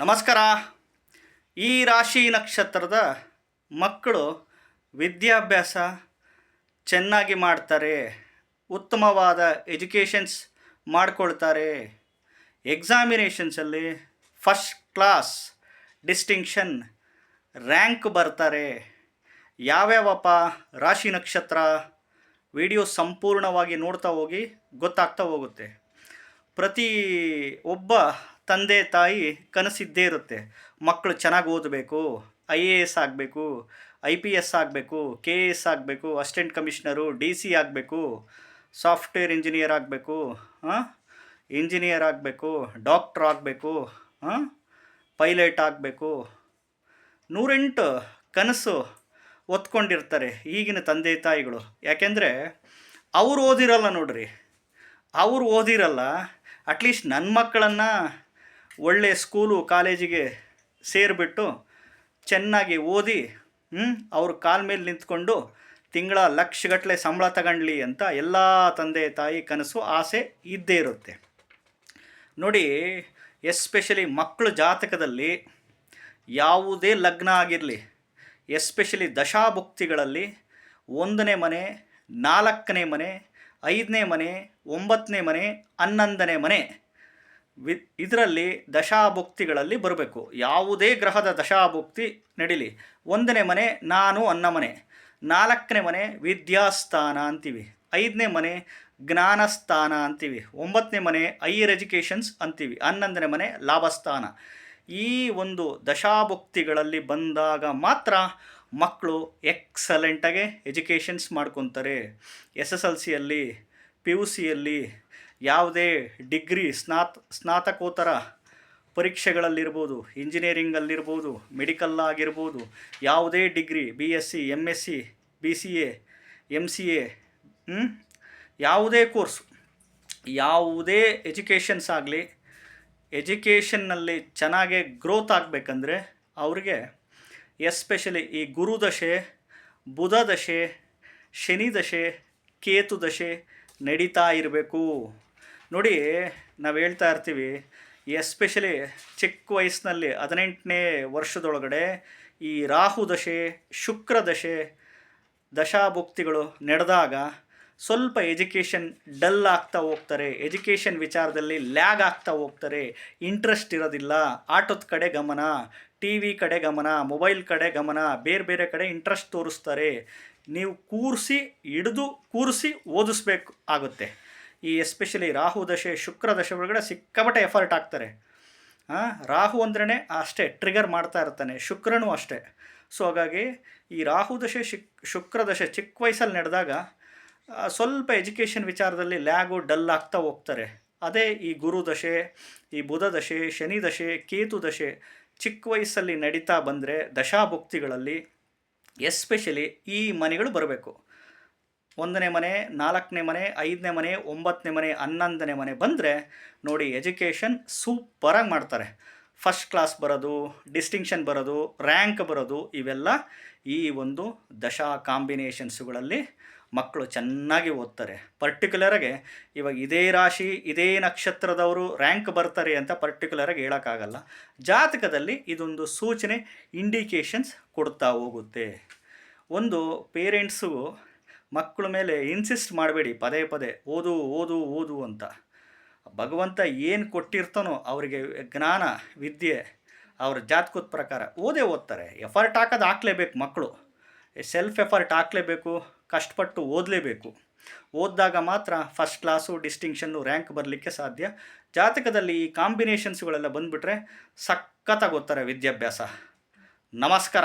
ನಮಸ್ಕಾರ. ಈ ರಾಶಿ ನಕ್ಷತ್ರದ ಮಕ್ಕಳು ವಿದ್ಯಾಭ್ಯಾಸ ಚೆನ್ನಾಗಿ ಮಾಡ್ತಾರೆ, ಉತ್ತಮವಾದ ಎಜುಕೇಷನ್ಸ್ ಮಾಡಿಕೊಳ್ತಾರೆ. ಎಕ್ಸಾಮಿನೇಷನ್ಸಲ್ಲಿ ಫಸ್ಟ್ ಕ್ಲಾಸ್ ಡಿಸ್ಟಿಂಕ್ಷನ್ ರ್ಯಾಂಕ್ ಬರ್ತಾರೆ. ಯಾವ್ಯಾವಪ್ಪ ರಾಶಿ ನಕ್ಷತ್ರ ವಿಡಿಯೋ ಸಂಪೂರ್ಣವಾಗಿ ನೋಡ್ತಾ ಹೋಗಿ ಗೊತ್ತಾಗ್ತಾ ಹೋಗುತ್ತೆ. ಪ್ರತಿ ಒಬ್ಬ ತಂದೆ ತಾಯಿ ಕನಸಿದ್ದೇ ಇರುತ್ತೆ. ಮಕ್ಕಳು ಚೆನ್ನಾಗಿ ಓದಬೇಕು, ಐ ಎ ಎಸ್ ಆಗಬೇಕು, ಐ ಪಿ ಎಸ್ ಆಗಬೇಕು, ಕೆ ಎ ಎಸ್ ಆಗಬೇಕು, ಅಸಿಸ್ಟೆಂಟ್ ಕಮಿಷನರು, ಡಿ ಸಿ ಆಗಬೇಕು, ಸಾಫ್ಟ್ವೇರ್ ಇಂಜಿನಿಯರ್ ಆಗಬೇಕು ಇಂಜಿನಿಯರ್ ಆಗಬೇಕು, ಡಾಕ್ಟ್ರ್ ಆಗಬೇಕು ಪೈಲಟ್ ಆಗಬೇಕು. ನೂರೆಂಟು ಕನಸು ಒತ್ಕೊಂಡಿರ್ತಾರೆ ಈಗಿನ ತಂದೆ ತಾಯಿಗಳು. ಯಾಕೆಂದರೆ ಅವ್ರು ಓದಿರಲ್ಲ ನೋಡ್ರಿ. ಅವ್ರು ಓದಿರಲ್ಲ, ಅಟ್ಲೀಸ್ಟ್ ನನ್ನ ಮಕ್ಕಳನ್ನು ಒಳ್ಳೆಯ ಸ್ಕೂಲು ಕಾಲೇಜಿಗೆ ಸೇರಿಬಿಟ್ಟು ಚೆನ್ನಾಗಿ ಓದಿ ಅವ್ರ ಕಾಲ ಮೇಲೆ ನಿಂತ್ಕೊಂಡು ತಿಂಗಳ ಲಕ್ಷಗಟ್ಟಲೆ ಸಂಬಳ ತಗೊಂಡ್ಲಿ ಅಂತ ಎಲ್ಲ ತಂದೆ, ತಾಯಿ ಕನಸು, ಆಸೆ ಇದ್ದೇ ಇರುತ್ತೆ. ನೋಡಿ ಎಸ್ಪೆಷಲಿ ಮಕ್ಕಳ ಜಾತಕದಲ್ಲಿ ಯಾವುದೇ ಲಗ್ನ ಆಗಿರಲಿ ಎಸ್ಪೆಷಲಿ ದಶಾಭುಕ್ತಿಗಳಲ್ಲಿ ಒಂದನೇ ಮನೆ, ನಾಲ್ಕನೇ ಮನೆ, ಐದನೇ ಮನೆ ಒಂಬತ್ತನೇ ಮನೆ, ಹನ್ನೊಂದನೇ ಮನೆ ವಿ ಇದರಲ್ಲಿ ದಶಾಭುಕ್ತಿಗಳಲ್ಲಿ ಬರಬೇಕು. ಯಾವುದೇ ಗ್ರಹದ ದಶಾಭುಕ್ತಿ ನಡೀಲಿ. ಒಂದನೇ ಮನೆ, ನಾನು ಅನ್ನ ಮನೆ. ನಾಲ್ಕನೇ ಮನೆ, ವಿದ್ಯಾಸ್ಥಾನ ಅಂತೀವಿ. ಐದನೇ ಮನೆ, ಜ್ಞಾನಸ್ಥಾನ ಅಂತೀವಿ. ಒಂಬತ್ತನೇ ಮನೆ ಹೈಯರ್ ಎಜುಕೇಷನ್ಸ್ ಅಂತೀವಿ. ಹನ್ನೊಂದನೇ ಮನೆ, ಲಾಭಸ್ಥಾನ. ಈ ಒಂದು ದಶಾಭುಕ್ತಿಗಳಲ್ಲಿ ಬಂದಾಗ ಮಾತ್ರ ಮಕ್ಕಳು ಎಕ್ಸಲೆಂಟಾಗೆ ಎಜುಕೇಷನ್ಸ್ ಮಾಡ್ಕೊತಾರೆ. ಎಸ್ ಎಸ್ ಎಲ್ ಸಿಯಲ್ಲಿ ಪಿ ಯು ಸಿಯಲ್ಲಿ ಯಾವುದೇ ಡಿಗ್ರಿ ಸ್ನಾತ್, ಸ್ನಾತಕೋತ್ತರ ಪರೀಕ್ಷೆಗಳಲ್ಲಿರ್ಬೋದು, ಇಂಜಿನಿಯರಿಂಗಲ್ಲಿರ್ಬೋದು ಮೆಡಿಕಲ್ ಆಗಿರ್ಬೋದು ಯಾವುದೇ degree, B S C M S C, B C A M C A ಯಾವುದೇ ಕೋರ್ಸ್, ಯಾವುದೇ ಎಜುಕೇಷನ್ಸ್ ಆಗಲಿ, ಎಜುಕೇಷನ್ನಲ್ಲಿ ಚೆನ್ನಾಗೆ ಗ್ರೋತ್ ಆಗಬೇಕಂದ್ರೆ ಅವ್ರಿಗೆ ಎಸ್ಪೆಷಲಿ ಈ ಗುರುದಶೆ ಬುಧ ದಶೆ, ಶನಿ ದಶೆ, ಕೇತು ದಶೆ ನಡೀತಾ ಇರಬೇಕು. ನೋಡಿ, ನಾವು ಹೇಳ್ತಾ ಇರ್ತೀವಿ ಎಸ್ಪೆಷಲಿ ಚಿಕ್ಕ ವಯಸ್ಸಿನಲ್ಲಿ ಹದಿನೆಂಟನೇ ವರ್ಷದೊಳಗಡೆ ಈ ರಾಹು ದಶೆ, ಶುಕ್ರ ದಶೆ, ದಶಾಭುಕ್ತಿಗಳು ನಡೆದಾಗ ಸ್ವಲ್ಪ ಎಜುಕೇಷನ್ ಡಲ್ ಆಗ್ತಾ ಹೋಗ್ತಾರೆ, ಎಜುಕೇಷನ್ ವಿಚಾರದಲ್ಲಿ ಲ್ಯಾಗ್ ಆಗ್ತಾ ಹೋಗ್ತಾರೆ ಇಂಟ್ರೆಸ್ಟ್ ಇರೋದಿಲ್ಲ, ಆಟದ ಕಡೆ ಗಮನ ಟಿ ವಿ ಕಡೆ ಗಮನ ಮೊಬೈಲ್ ಕಡೆ ಗಮನ, ಬೇರೆ ಬೇರೆ ಕಡೆ ಇಂಟ್ರೆಸ್ಟ್ ತೋರಿಸ್ತಾರೆ, ನೀವು ಕೂರಿಸಿ, ಹಿಡಿದು ಕೂರಿಸಿ ಓದಿಸ್ಬೇಕು ಆಗುತ್ತೆ. ಈ ಎಸ್ಪೆಷಲಿ ರಾಹು ದಶೆ, ಶುಕ್ರ ದಶೆ ಒಳಗಡೆ ಸಿಕ್ಕಾಪಟ್ಟೆ ಎಫರ್ಟ್ ಆಗ್ತಾರೆ ರಾಹು ಅಂದ್ರೇ ಅಷ್ಟೇ ಟ್ರಿಗರ್ ಮಾಡ್ತಾ ಇರ್ತಾನೆ, ಶುಕ್ರನೂ ಅಷ್ಟೇ. ಸೊ ಹಾಗಾಗಿ ಈ ರಾಹು ದಶೆ, ಶಿಕ್, ಶುಕ್ರ ದಶೆ ಚಿಕ್ಕ ವಯಸ್ಸಲ್ಲಿ ನಡೆದಾಗ ಸ್ವಲ್ಪ ಎಜುಕೇಷನ್ ವಿಚಾರದಲ್ಲಿ ಲ್ಯಾಗು ಡಲ್ ಆಗ್ತಾ ಹೋಗ್ತಾರೆ. ಅದೇ ಈ ಗುರು ದಶೆ, ಈ ಬುಧ ದಶೆ, ಶನಿ ದಶೆ, ಕೇತು ದಶೆ ಚಿಕ್ಕ ವಯಸ್ಸಲ್ಲಿ ನಡೀತಾ ಬಂದರೆ ದಶಾಭುಕ್ತಿಗಳಲ್ಲಿ ಎಸ್ಪೆಷಲಿ ಈ ಮನೆಗಳು ಬರಬೇಕು. ಒಂದನೇ ಮನೆ, ನಾಲ್ಕನೇ ಮನೆ, ಐದನೇ ಮನೆ, ಒಂಬತ್ತನೇ ಮನೆ, ಹನ್ನೊಂದನೇ ಮನೆ ಬಂದರೆ ನೋಡಿ ಎಜುಕೇಷನ್ ಸೂಪರಾಗಿ ಮಾಡ್ತಾರೆ. ಫಸ್ಟ್ ಕ್ಲಾಸ್ ಬರೋದು, ಡಿಸ್ಟಿಂಕ್ಷನ್ ಬರೋದು, ರ್ಯಾಂಕ್ ಬರೋದು, ಇವೆಲ್ಲ ಈ ಒಂದು ದಶಾ ಕಾಂಬಿನೇಷನ್ಸುಗಳಲ್ಲಿ ಮಕ್ಕಳು ಚೆನ್ನಾಗಿ ಓದ್ತಾರೆ. ಪರ್ಟಿಕ್ಯುಲರಾಗಿ ಇವಾಗ ಇದೇ ರಾಶಿ, ಇದೇ ನಕ್ಷತ್ರದವರು ರ್ಯಾಂಕ್ ಬರ್ತಾರೆ ಅಂತ ಪರ್ಟಿಕ್ಯುಲರಾಗಿ ಹೇಳೋಕ್ಕಾಗಲ್ಲ. ಜಾತಕದಲ್ಲಿ ಇದೊಂದು ಸೂಚನೆ ಇಂಡಿಕೇಶನ್ಸ್ ಕೊಡ್ತಾ ಹೋಗುತ್ತೆ. ಒಂದು ಪೇರೆಂಟ್ಸು ಮಕ್ಕಳ ಮೇಲೆ ಇನ್ಸಿಸ್ಟ್ ಮಾಡಬೇಡಿ, ಪದೇ ಪದೇ, ಓದು ಓದು ಓದು ಅಂತ. ಭಗವಂತ ಏನು ಕೊಟ್ಟಿರ್ತಾನೋ ಅವರಿಗೆ ಜ್ಞಾನ, ವಿದ್ಯೆ, ಅವ್ರ ಜಾತಕದ ಪ್ರಕಾರ ಓದೇ ಓದ್ತಾರೆ. ಎಫರ್ಟ್ ಹಾಕೋದು ಹಾಕ್ಲೇಬೇಕು ಮಕ್ಕಳು. ಸೆಲ್ಫ್ ಎಫರ್ಟ್ ಹಾಕ್ಲೇಬೇಕು, ಕಷ್ಟಪಟ್ಟು ಓದಲೇಬೇಕು. ಓದಿದಾಗ ಮಾತ್ರ ಫಸ್ಟ್ ಕ್ಲಾಸು ಡಿಸ್ಟಿಂಕ್ಷನ್ನು ರ್ಯಾಂಕ್ ಬರಲಿಕ್ಕೆ ಸಾಧ್ಯ. ಜಾತಕದಲ್ಲಿ ಈ ಕಾಂಬಿನೇಷನ್ಸ್ಗಳೆಲ್ಲ ಬಂದುಬಿಟ್ರೆ ಸಖತ್ತಾಗಿ ಓದ್ತಾರೆ ವಿದ್ಯಾಭ್ಯಾಸ. ನಮಸ್ಕಾರ.